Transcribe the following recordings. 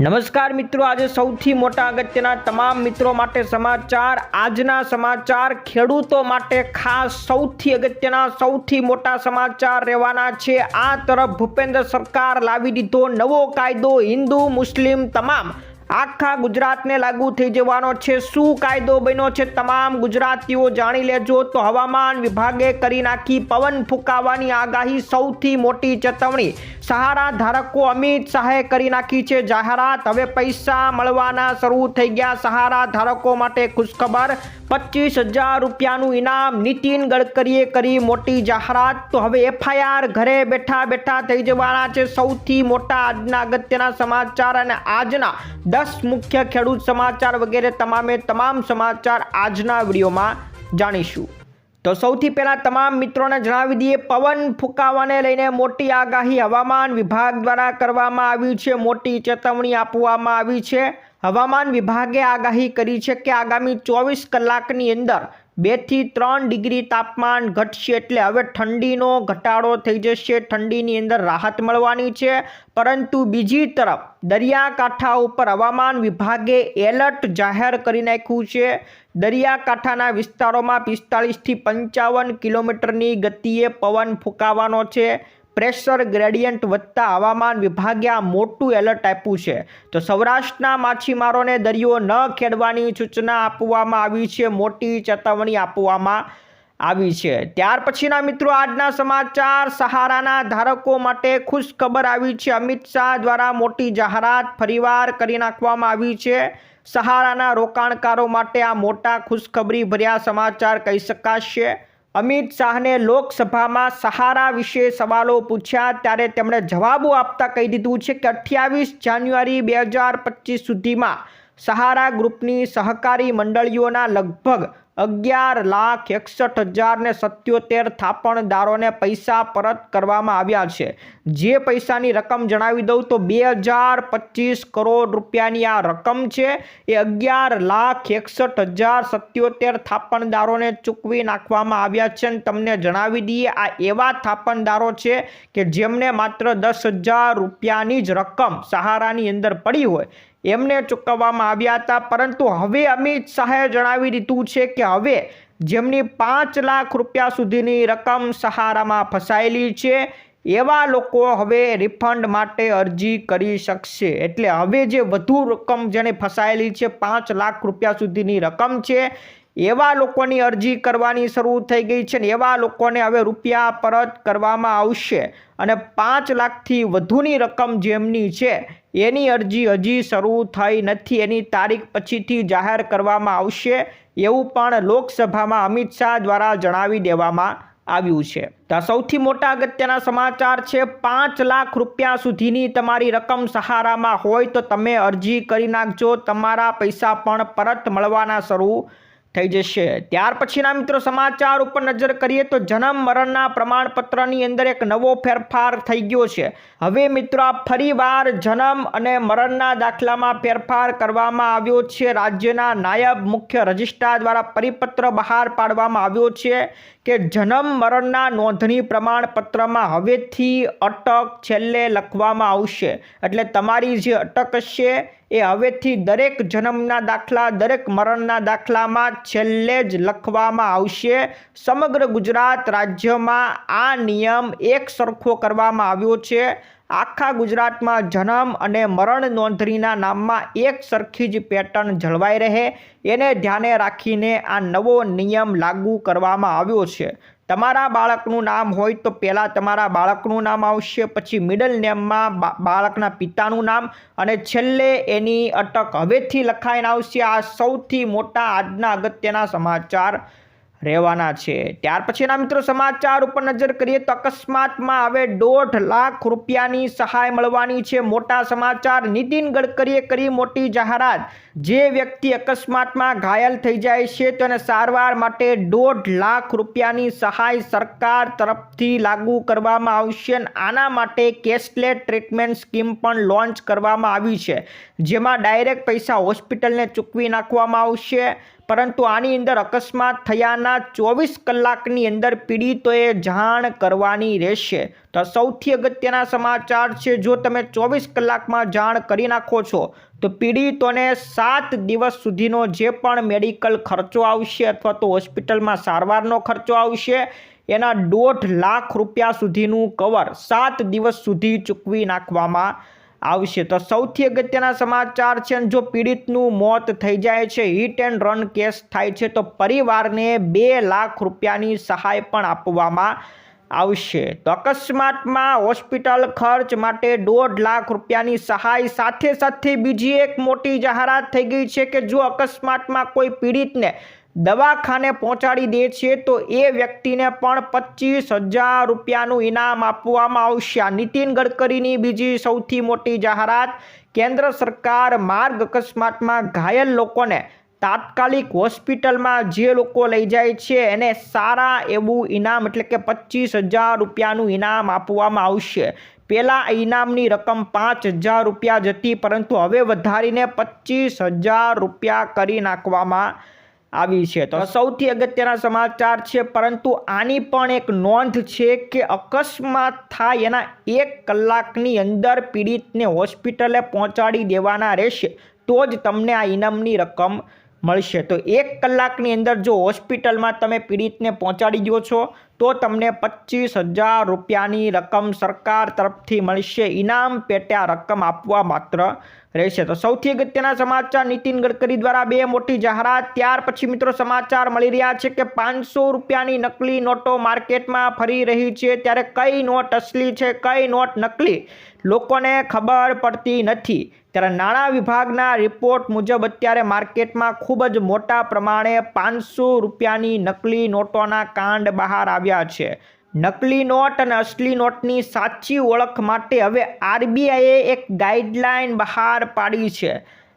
નમસ્કાર મિત્રો, આજે સૌથી મોટા અગત્યના તમામ મિત્રો માટે સમાચાર, આજના સમાચાર, ખેડૂતો માટે ખાસ સૌથી અગત્યના, સૌથી મોટા સમાચાર રહેવાના છે. આ તરફ ભૂપેન્દ્ર સરકાર લાવી દીધો નવો કાયદો, હિન્દુ, મુસ્લિમ તમામ આખા ગુજરાતને લાગુ થઈ જવાનો છે. શું કાયદો બન્યો છે તમામ ગુજરાતીઓ જાણી લેજો. તો હવામાન વિભાગે કરી નાખી પવન ફૂંકાવાની આગાહી સૌથી મોટી ચેતવણી. સહારા ધારકો અમિત શાહે કરી નાખી છે જાહેરાત. હવે પૈસા મળવાના શરૂ થઈ ગયા. સહારા ધારકો માટે ખુશખબર. પચીસ હજાર રૂપિયાનું ઇનામ નીતિન ગડકરીએ કરી મોટી જાહેરાત. તો હવે એફઆઈઆર ઘરે બેઠા બેઠા થઈ જવાના છે સૌથી મોટા આજના અગત્યના સમાચાર. અને આજના દસ મુખ્ય ખેડૂત સમાચાર વગેરે તમામે તમામ સમાચાર આજના વિડીયોમાં જાણીશું. તો સૌથી પહેલાં તમામ મિત્રોને જણાવી દઈએ, પવન ફૂંકાવાને લઈને મોટી આગાહી હવામાન વિભાગ દ્વારા કરવામાં આવી છે. મોટી ચેતવણી આપવામાં આવી છે. હવામાન વિભાગે આગાહી કરી છે કે આગામી ચોવીસ કલાકની અંદર બેથી ત્રણ ડિગ્રી તાપમાન ઘટશે એટલે હવે ઠંડીનો ઘટાડો થઈ જશે, ઠંડીની અંદર રાહત મળવાની છે. પરંતુ બીજી તરફ દરિયાકાંઠા ઉપર હવામાન વિભાગે એલર્ટ જાહેર કરી નાખ્યું છે. દરિયાકાંઠાના વિસ્તારોમાં પિસ્તાળીસથી પંચાવન કિલોમીટરની ગતિએ પવન ફૂંકાવાનો છે. પ્રેશર ગ્રેડિયન્ટ વધતા હવામાન વિભાગે આ મોટું એલર્ટ આપ્યું છે. તો સૌરાષ્ટ્રના માછીમારોને દરિયો ન ખેડવાની સૂચના આપવામાં આવી છે, મોટી ચેતવણી આપવામાં આવી છે. ત્યાર પછીના મિત્રો આજના સમાચાર, સહારાના ધારકો માટે ખુશ ખબર આવી છે. અમિત શાહ દ્વારા મોટી જાહેરાત ફરીવાર કરી નાખવામાં આવી છે. સહારાના રોકાણકારો માટે આ મોટા ખુશખબરી ભર્યા સમાચાર કહી શકાશે. અમિત શાહને લોકસભામાં સહારા વિશે સવાલો પૂછ્યા, ત્યારે તેમણે જવાબો આપતા કહી દીધું છે કે અઠ્યાવીસ જાન્યુઆરી બે હજાર પચીસ સુધીમાં સહારા ગ્રુપની સહકારી મંડળીઓના લગભગ અગિયાર લાખ એકસઠ હજાર ને સત્યોતેર થાપણદારોને પૈસા પરત કરવામાં આવ્યા છે. જે પૈસાની રકમ જણાવી દઉં તો બે હજાર પચીસ કરોડ રૂપિયાની આ રકમ છે. એ અગિયાર લાખ એકસઠ હજાર સત્યોતેર થાપણદારોને ચૂકવી નાખવામાં આવ્યા છે અને તમને જણાવી દઈએ, આ એવા થાપણદારો છે કે જેમને માત્ર દસ હજાર રૂપિયાની જ રકમ સહારાની અંદર પડી હોય. એમને ચૂકવવામાં આવ્યા હતા, પરંતુ હવે અમિત શાહે જણાવી દીધું છે કે હવે જેમની પાંચ લાખ રૂપિયા સુધીની રકમ સહારામાં ફસાયેલી છે, એવા લોકો હવે રિફંડ માટે અરજી કરી શકશે. એટલે હવે જે વધુ રકમ જેને ફસાયેલી છે, પાંચ લાખ રૂપિયા સુધીની રકમ છે એવા લોકોની અરજી કરવાની શરૂ થઈ ગઈ છે ને એવા લોકોને હવે રૂપિયા પરત કરવામાં આવશે અને પાંચ લાખથી વધુની રકમ જેમની છે, એની અરજી હજી શરૂ થઈ નથી. એની તારીખ પછીથી જાહેર કરવામાં આવશે એવું પણ લોકસભામાં અમિત શાહ દ્વારા જણાવી દેવામાં આવ્યું છે. તો સૌથી મોટા અગત્યના સમાચાર છે, પાંચ લાખ રૂપિયા સુધીની તમારી રકમ સહારામાં હોય તો તમે અરજી કરી નાખજો. તમારા પૈસા પણ પરત મળવાના શરૂ થઈ જશે. ત્યાર પછીના મિત્રો સમાચાર ઉપર નજર કરીએ તો જન્મ મરણના પ્રમાણપત્રની અંદર એક નવો ફેરફાર થઈ ગયો છે. હવે મિત્રો આ ફરીવાર જન્મ અને મરણના દાખલામાં ફેરફાર કરવામાં આવ્યો છે. રાજ્યના નાયબ મુખ્ય રજિસ્ટ્રાર દ્વારા પરિપત્ર બહાર પાડવામાં આવ્યો છે કે જન્મ મરણના નોંધણી પ્રમાણપત્રમાં હવેથી અટક છેલ્લે લખવામાં આવશે. એટલે તમારી જે અટક હશે એ હવેથી દરેક જન્મના દાખલા, દરેક મરણના દાખલામાં છેલ્લે જ લખવામાં આવશે. સમગ્ર ગુજરાત રાજ્યમાં આ નિયમ એક સરખો કરવામાં આવ્યો છે. આખા ગુજરાતમાં જન્મ અને મરણ નોંધણીના નામમાં એક સરખી જ પેટર્ન જળવાઈ રહે. એને ધ્યાને રાખીને આ નવો નિયમ લાગુ કરવામાં આવ્યો છે. તમારા બાળકનું નામ હોય તો પહેલાં તમારા બાળકનું નામ આવશે, પછી મિડલ નેમમાં બાળકના પિતાનું નામ અને છેલ્લે એની અટક. હવેથી લખાઈને આવશે આ સૌથી મોટા આજના અગત્યના સમાચાર. રહેવાના છે. ત્યાર પછીના મિત્રો સમાચાર ઉપર નજર કરીએ તો અકસ્માતમાં હવે દોઢ લાખ રૂપિયાની સહાય મળવાની છે. મોટા સમાચાર, નીતિન ગડકરીએ કરી મોટી જાહેરાત. જે વ્યક્તિ અકસ્માતમાં ઘાયલ થઈ જાય છે તેને સારવાર માટે દોઢ લાખ રૂપિયાની સહાય સરકાર તરફથી લાગુ કરવામાં આવશે આના માટે કેશલેસ ટ્રીટમેન્ટ સ્કીમ પણ લોન્ચ કરવામાં આવી છે. જેમાં ડાયરેક્ટ પૈસા હોસ્પિટલને ચૂકવી નાખવામાં આવશે. પરંતુ આની અંદર અકસ્માત થયાના ચોવીસ કલાકની અંદર પીડિતોએ જાણ કરવાની રહેશે. તો સૌથી અગત્યના સમાચાર છે, જો તમે ચોવીસ કલાકમાં જાણ કરી નાખો છો, તો પીડિતોને સાત દિવસ સુધીનો જે પણ મેડિકલ ખર્ચો આવશે અથવા તો હોસ્પિટલમાં સારવારનો ખર્ચો આવશે, એના દોઢ લાખ રૂપિયા સુધીનું કવર સાત દિવસ સુધી ચૂકવી નાખવામાં આવશે. તો સૌથી અગત્યના સમાચાર છે જો પીડિતનું મોત થઈ જાય છે હિટ એન્ડ રન કેસ થાય છે, તો પરિવારને બે લાખ રૂપિયાની સહાય પણ આપવામાં આવશે. તો અકસ્માતમાં હોસ્પિટલ ખર્ચ માટે દોઢ લાખ રૂપિયાની સહાય, સાથે સાથે બીજી એક મોટી જાહેરાત થઈ ગઈ છે કે જો અકસ્માતમાં કોઈ પીડિતને દવાખાને પહોંચાડી દે છે, તો એ વ્યક્તિને પણ પચીસ હજાર રૂપિયાનું ઇનામ આપવામાં આવશે. નીતિન ગડકરીની બીજી સૌથી મોટી જાહેરાત, કેન્દ્ર સરકાર માર્ગ અકસ્માતમાં ઘાયલ લોકોને તાત્કાલિક હોસ્પિટલમાં જે લોકો લઈ જાય છે, એને સારા એવું ઇનામ એટલે કે પચીસ હજાર રૂપિયાનું ઇનામ આપવામાં આવશે. પહેલાં ઇનામની રકમ પાંચ હજાર રૂપિયા જ હતી, પરંતુ હવે વધારીને પચીસ હજાર રૂપિયા કરી નાખવામાં આવી છે. તો સૌથી અગત્યના સમાચાર છે, પરંતુ આની પણ એક નોંધ છે કે અકસ્માત થાય એના એક કલાકની અંદર પીડિતને હોસ્પિટલે પહોંચાડી દેવાના રહેશે, તો જ તમને આ ઇનામની રકમ મળશે. તો એક કલાકની અંદર જો હોસ્પિટલમાં તમે પીડિતને પહોંચાડી દો છો, તો તમને પચીસ હજાર રૂપિયાની રકમ સરકાર તરફથી મળશે. ઇનામ પેટે આ રકમ આપવા માત્ર રહેશે. તો સૌથી અગત્યના સમાચાર નીતિન ગડકરી દ્વારા બે મોટી જાહેરાત. ત્યાર પછી મિત્રો સમાચાર મળી રહ્યા છે કે પાંચસો રૂપિયાની નકલી નોટો માર્કેટમાં ફરી રહી છે. ત્યારે કઈ નોટ અસલી છે, કઈ નોટ નકલી, લોકોને ખબર પડતી નથી. ત્યારે નાણાં વિભાગના રિપોર્ટ મુજબ અત્યારે માર્કેટમાં ખૂબ જ મોટા પ્રમાણે પાંચસો રૂપિયાની નકલી નોટોના કાંડ બહાર આવ્યા છે. નકલી નોટ અને અસલી નોટની સાચી ઓળખ માટે હવે આરબીઆઈએ એક ગાઈડલાઈન બહાર પાડી છે.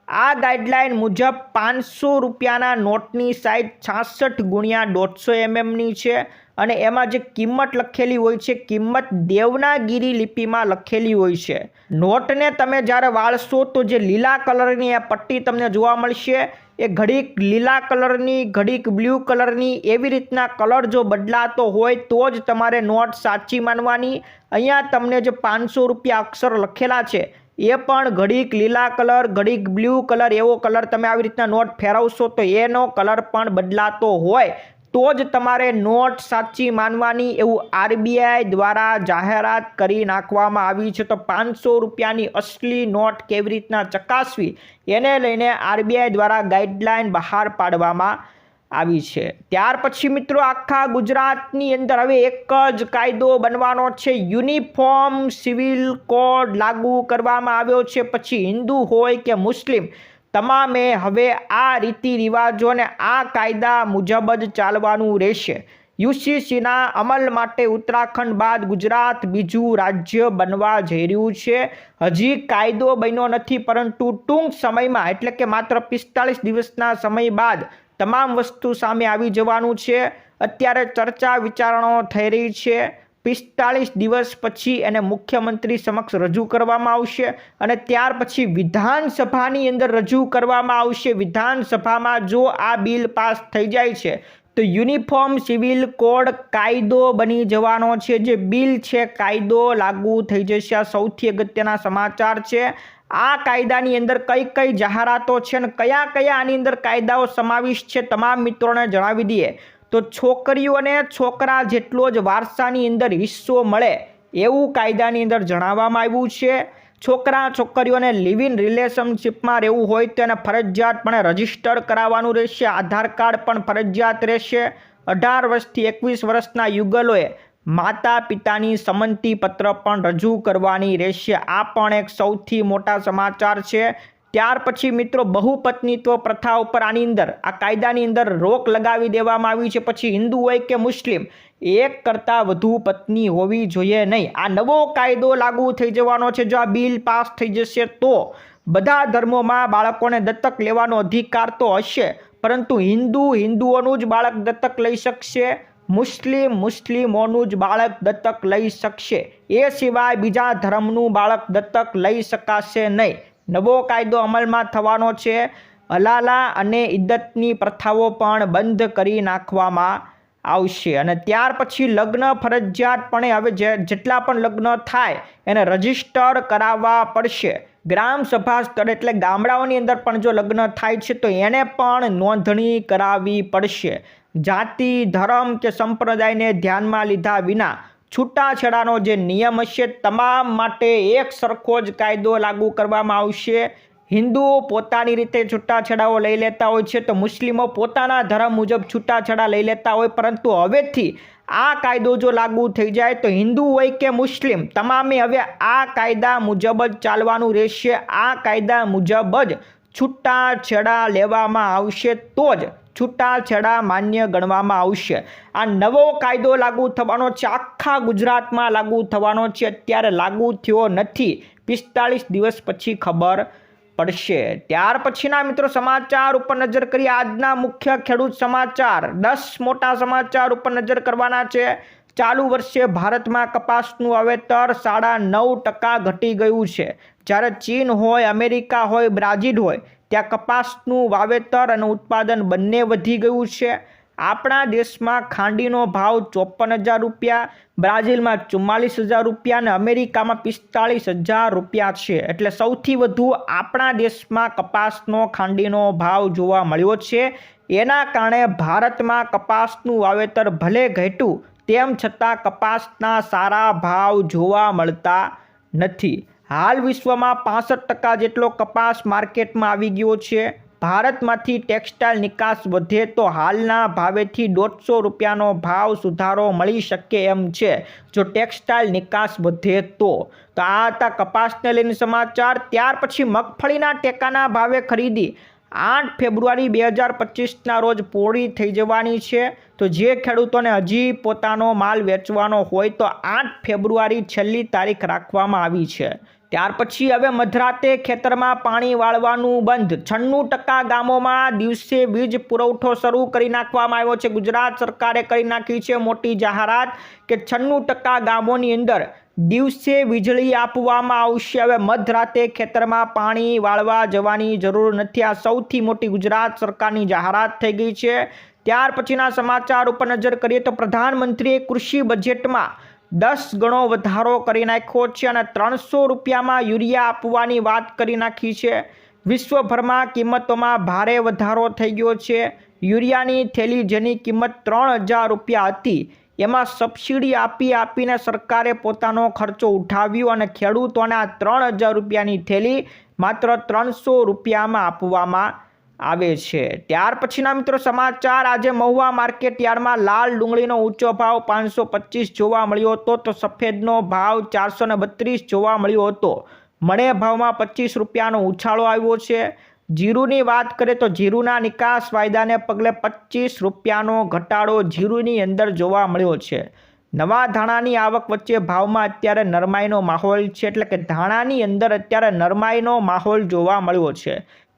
આ ગાઈડલાઈન મુજબ પાંચસો રૂપિયાના નોટની સાઇઝ છાસઠ ગુણ્યા દોઢસો એમએમની છે અને એમાં જે કિંમત લખેલી હોય છે, કિંમત દેવનાગીરી લિપિમાં લખેલી હોય છે. નોટને તમે જ્યારે વાળશો તો જે લીલા કલરની આ પટ્ટી તમને જોવા મળશે એ ઘડીક લીલા કલરની, ઘડીક બ્લુ કલરની એવી રીતના કલર જો બદલાતો હોય તો જ તમારે નોટ સાચી માનવાની. અહીંયા તમને જે પાંચસો રૂપિયા અક્ષર લખેલા છે, એ પણ ઘડીક લીલા કલર, ઘડીક બ્લુ કલર એવો કલર તમે આવી રીતના નોટ ફેરવશો તો એનો કલર પણ બદલાતો હોય. તો જ તમારે નોટ સાચી માનવાની એવું આરબીઆઈ દ્વારા જાહેરાત કરી નાખવામાં આવી છે. તો પાંચસો રૂપિયાની અસલી નોટ કેવી રીતના ચકાસવી એને લઈને આરબીઆઈ દ્વારા ગાઈડલાઈન બહાર પાડવામાં આવી છે. ત્યાર પછી મિત્રો આખા ગુજરાતની અંદર હવે એક જ કાયદો બનવાનો છે. યુનિફોર્મ સિવિલ કોડ લાગુ કરવામાં આવ્યો છે. પછી હિન્દુ હોય કે મુસ્લિમ તમામે હવે આ રીતિ રિવાજોને આ કાયદા મુજબ જ ચાલવાનું રહેશે. યુસીસીના અમલ માટે ઉત્તરાખંડ બાદ ગુજરાત બીજું રાજ્ય બનવા જઈ રહ્યું છે. હજી કાયદો બન્યો નથી, પરંતુ ટૂંક સમયમાં, એટલે કે માત્ર પિસ્તાળીસ દિવસના સમય બાદ, તમામ વસ્તુ સામે આવી જવાનું છે. અત્યારે ચર્ચા વિચારણાઓ થઈ રહી છે. પિસ્તાળીસ દિવસ પછી એને મુખ્યમંત્રી સમક્ષ રજૂ કરવામાં આવશે અને ત્યાર પછી વિધાનસભાની અંદર રજૂ કરવામાં આવશે. વિધાનસભામાં જો આ બિલ પાસ થઈ જાય છે, તો યુનિફોર્મ સિવિલ કોડ કાયદો બની જવાનો છે. જે બિલ છે, કાયદો લાગુ થઈ જશે. આ સૌથી અગત્યના સમાચાર છે. આ કાયદાની અંદર કઈ કઈ જાહેરાતો છે અને કયા કયા આની અંદર કાયદાઓ સમાવિષ્ટ છે, તમામ મિત્રોને જણાવી દઈએ. તો છોકરીઓને છોકરા જેટલો જ વારસાની અંદર હિસ્સો મળે એવું કાયદાની અંદર જણાવવામાં આવ્યું છે. છોકરા, છોકરીઓને લિવ ઇન રિલેશનશિપમાં રહેવું હોય તો એને ફરજિયાતપણે રજિસ્ટર કરાવવાનું રહેશે. આધાર કાર્ડ પણ ફરજિયાત રહેશે. અઢાર વર્ષથી એકવીસ વર્ષના યુગલોએ માતા પિતાની સંમતિ પત્ર પણ રજૂ કરવાની રહેશે. આ પણ એક સૌથી મોટા સમાચાર છે. ત્યાર પછી મિત્રો બહુપત્નીત્વ પ્રથા ઉપર આની અંદર, આ કાયદાની અંદર રોક લગાવી દેવામાં આવી છે. પછી હિન્દુ હોય કે મુસ્લિમ, એક કરતાં વધુ પત્ની હોવી જોઈએ નહીં. આ નવો કાયદો લાગુ થઈ જવાનો છે. જો આ બિલ પાસ થઈ જશે તો બધા ધર્મોમાં બાળકોને દત્તક લેવાનો અધિકાર તો હશે, પરંતુ હિન્દુ હિન્દુઓનું જ બાળક દત્તક લઈ શકશે, મુસ્લિમ મુસ્લિમોનું જ બાળક દત્તક લઈ શકશે. એ સિવાય બીજા ધર્મનું બાળક દત્તક લઈ શકાશે નહીં. નવો કાયદો અમલમાં થવાનો છે. હલાલા અને ઇદ્દતની પ્રથાઓ પણ બંધ કરી નાખવામાં આવશે. અને ત્યાર પછી લગ્ન ફરજિયાતપણે હવે જેટલા પણ લગ્ન થાય એને રજિસ્ટર કરાવવા પડશે. ગ્રામ સભા સ્તર એટલે ગામડાઓની અંદર પણ જો લગ્ન થાય છે તો એને પણ નોંધણી કરાવવી પડશે. જાતિ, ધર્મ કે સંપ્રદાયને ધ્યાનમાં લીધા વિના છૂટાછેડાનો જે નિયમ હશે તમામ માટે એક સરખો જ કાયદો લાગુ કરવામાં આવશે. હિન્દુઓ પોતાની રીતે છૂટાછેડાઓ લઈ લેતા હોય છે તો મુસ્લિમો પોતાના ધર્મ મુજબ છૂટાછેડા લઈ લેતા હોય પરંતુ હવેથી આ કાયદો જો લાગુ થઈ જાય તો હિન્દુ હોય કે મુસ્લિમ તમામે હવે આ કાયદા મુજબ જ ચાલવાનું રહેશે. આ કાયદા મુજબ જ છૂટાછેડા લેવામાં આવશે તો જ છૂટાછેડા માન્ય ગણવામાં આવશે. આ નવો કાયદો લાગુ થવાનો છે. આખા ગુજરાતમાં લાગુ થવાનો છે. અત્યારે લાગુ થયો નથી. પિસ્તાળીસ દિવસ પછી ખબર પડશે. ત્યાર પછીના મિત્રો સમાચાર ઉપર નજર કરીએ. આજના મુખ્ય ખેડૂત સમાચાર. દસ મોટા સમાચાર ઉપર નજર કરવાના છે. ચાલુ વર્ષે ભારતમાં કપાસનું વાવેતર સાડા નવ ટકા ઘટી ગયું છે. જ્યારે ચીન હોય, અમેરિકા હોય, બ્રાઝિલ હોય ત્યાં કપાસનું વાવેતર અને ઉત્પાદન બંને વધી ગયું છે. આપણા દેશમાં ખાંડીનો ભાવ ચોપન હજાર રૂપિયા, બ્રાઝિલમાં ચુમ્માલીસ હજાર રૂપિયા અને અમેરિકામાં પિસ્તાળીસ હજાર રૂપિયા છે. એટલે સૌથી વધુ આપણા દેશમાં કપાસનો ખાંડીનો ભાવ જોવા મળ્યો છે. એના કારણે ભારતમાં કપાસનું વાવેતર ભલે ઘટ્યું, તેમ છતાં કપાસના સારા ભાવ જોવા મળતા નથી. હાલ વિશ્વમાં પાસઠ ટકા જેટલો કપાસ માર્કેટમાં આવી ગયો છે. ભારતમાંથી ટેક્સટાઇલ નિકાસ વધે તો હાલના ભાવેથી દોઢસો રૂપિયાનો ભાવ સુધારો મળી શકે એમ છે. જો ટેક્સટાઇલ નિકાસ વધે તો તો આ હતા કપાસને લઈને સમાચાર. ત્યાર પછી મગફળીના ટેકાના ભાવે ખરીદી. આઠ ફેબ્રુઆરી બે હજાર પચીસના રોજ પૂરી થઈ જવાની છે. તો જે ખેડૂતોને હજી પોતાનો માલ વેચવાનો હોય તો આઠ ફેબ્રુઆરી છેલ્લી તારીખ રાખવામાં આવી છે. ત્યાર પછી હવે મધરાતે ખેતરમાં પાણી વાળવાનું બંધ. છન્નું ટકા ગામોમાં દિવસે વીજ પુરવઠો શરૂ કરી નાખવામાં આવ્યો છે. ગુજરાત સરકારે કરી નાખી છે મોટી જાહેરાત કે છન્નું ટકા ગામોની અંદર દિવસે વીજળી આપવામાં આવશે. હવે મધરાતે ખેતરમાં પાણી વાળવા જવાની જરૂર નથી. આ સૌથી મોટી ગુજરાત સરકારની જાહેરાત થઈ ગઈ છે. ત્યાર પછીના સમાચાર ઉપર નજર કરીએ તો પ્રધાનમંત્રીએ કૃષિ બજેટમાં દસ ગણો વધારો કરી નાખ્યો છે અને ત્રણસો રૂપિયામાં યુરિયા આપવાની વાત કરી નાખી છે. વિશ્વભરમાં કિંમતોમાં ભારે વધારો થઈ ગયો છે. યુરિયાની થેલી જેની કિંમત ત્રણ હજાર રૂપિયા હતી, એમાં સબસિડી આપી આપીને સરકારે પોતાનો ખર્ચો ઉઠાવ્યો અને ખેડૂતોને ત્રણ હજાર રૂપિયાની થેલી માત્ર ત્રણસો રૂપિયામાં આપવામાં આવે છે. ત્યાર પછીના મિત્રો સમાચાર, આજે મહુવા માર્કેટ યાર્ડમાં લાલ ડુંગળીનો ઊંચો ભાવ પાંચસો જોવા મળ્યો હતો તો સફેદનો ભાવ ચારસો જોવા મળ્યો હતો. મણે ભાવમાં પચીસ રૂપિયાનો ઉછાળો આવ્યો છે. જીરુની વાત કરીએ તો જીરુના નિકાસ વાયદાને પગલે પચીસ રૂપિયાનો ઘટાડો જીરુની અંદર જોવા મળ્યો છે. નવા ધાણાની આવક વચ્ચે ભાવમાં અત્યારે નરમાઈનો માહોલ છે, એટલે કે ધાણાની અંદર અત્યારે નરમાઈનો માહોલ જોવા મળ્યો છે.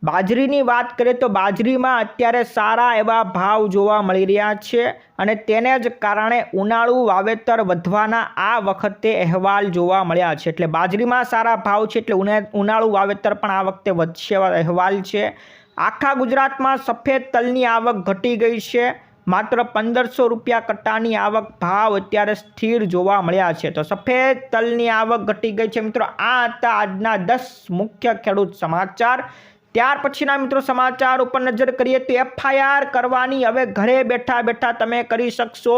બાજરીની વાત કરીએ તો બાજરીમાં અત્યારે સારા એવા ભાવ જોવા મળી રહ્યા છે અને તેને જ કારણે ઉનાળુ વાવેતર વધવાના આ વખતે અહેવાલ જોવા મળ્યા છે. એટલે બાજરીમાં સારા ભાવ છે એટલે ઉનાળું વાવેતર પણ આ વખતે વધશે એવા અહેવાલ છે. આખા ગુજરાતમાં સફેદ તલની આવક ઘટી ગઈ છે. માત્ર પંદરસો રૂપિયા કટ્ટાની આવક ભાવ અત્યારે સ્થિર જોવા મળ્યા છે. તો સફેદ તલની આવક ઘટી ગઈ છે. મિત્રો, આ હતા આજના દસ મુખ્ય ખેડૂત સમાચાર. ત્યાર પછીના મિત્રો સમાચાર ઉપર નજર કરીએ તો એફઆઈઆર કરવાની હવે ઘરે બેઠા બેઠા તમે કરી શકશો.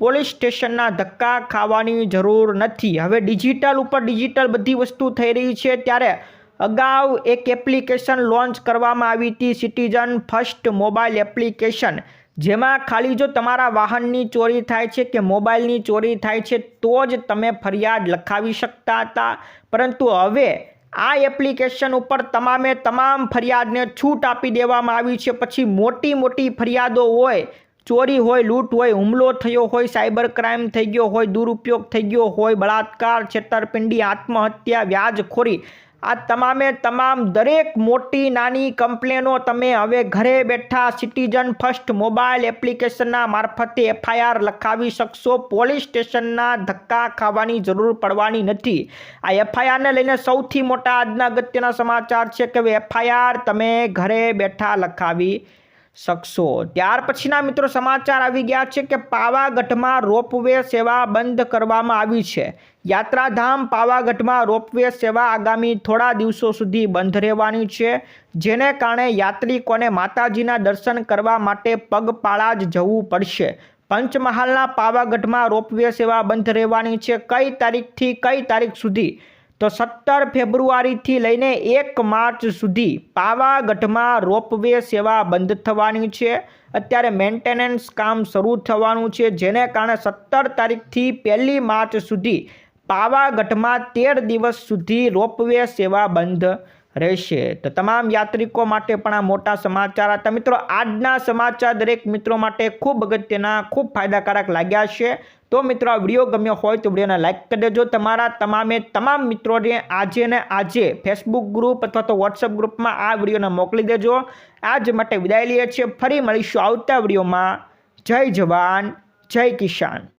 પોલીસ સ્ટેશનના ધક્કા ખાવાની જરૂર નથી. હવે ડિજિટલ ઉપર ડિજિટલ બધી વસ્તુ થઈ રહી છે ત્યારે અગાઉ એક એપ્લિકેશન લોન્ચ કરવામાં આવી હતી સિટીઝન ફર્સ્ટ મોબાઈલ એપ્લિકેશન. જેમાં ખાલી જો તમારા વાહનની ચોરી થાય છે કે મોબાઈલની ચોરી થાય છે તો જ તમે ફરિયાદ લખાવી શકતા હતા. પરંતુ હવે આ એપ્લિકેશન ઉપર તમામે તમામ ફરિયાદને છૂટ આપી દેવામાં આવી છે. પછી મોટી મોટી ફરિયાદો હોય, ચોરી હોય, લૂંટ હોય, હુમલો થયો હોય, સાયબર ક્રાઇમ થઈ ગયો હોય, દુરુપયોગ થઈ ગયો હોય, બળાત્કાર, છેતરપિંડી, આત્મહત્યા, વ્યાજખોરી આ તમામે તમામ દરેક મોટી નાની કમ્પ્લેનો તમે હવે ઘરે બેઠા સિટીઝન ફર્સ્ટ મોબાઈલ એપ્લિકેશનના મારફતે એફઆઈઆર લખાવી શકશો. પોલીસ સ્ટેશનના ધક્કા ખાવાની જરૂર પડવાની નથી. આ એફઆઈઆરને લઈને સૌથી મોટા આજના અગત્યના સમાચાર છે કે હવે એફઆઈઆર તમે ઘરે બેઠા લખાવી શકશો. ત્યાર પછીના મિત્રો સમાચાર આવી ગયા છે કે પાવાગઢમાં રોપવે સેવા બંધ કરવામાં આવી છે. યાત્રાધામ પાવાગઢમાં રોપવે સેવા આગામી થોડા દિવસો સુધી બંધ રહેવાની છે, જેને કારણે યાત્રિકોને માતાજીના દર્શન કરવા માટે પગપાળા જ જવું પડશે. પંચમહાલના પાવાગઢમાં રોપવે સેવા બંધ રહેવાની છે. કઈ તારીખથી કઈ તારીખ સુધી? તો સત્તર ફેબ્રુઆરીથી લઈને એક માર્ચ સુધી પાવાગઢમાં રોપવે સેવા બંધ થવાની છે. અત્યારે મેન્ટેનન્સ કામ શરૂ થવાનું છે, જેને કારણે સત્તર તારીખથી પહેલી માર્ચ સુધી પાવાગઢમાં તેર દિવસ સુધી રોપવે સેવા બંધ રહેશે. તો તમામ યાત્રિકો માટે પણ આ મોટા સમાચાર હતા મિત્રો આજના સમાચાર દરેક મિત્રો માટે ખૂબ અગત્યના, ખૂબ ફાયદાકારક લાગ્યા છે. તો મિત્રો આ વીડિયો ગમ્યો હોય તો વિડીયોને લાઇક કરી દેજો. તમારા તમામે તમામ મિત્રોને આજે ને આજે ફેસબુક ગ્રુપ અથવા તો વોટ્સઅપ ગ્રુપમાં આ વિડીયોને મોકલી દેજો. આજ માટે વિદાય લઈએ છીએ. ફરી મળીશું આવતા વિડીયોમાં. જય જવાન, જય કિસાન.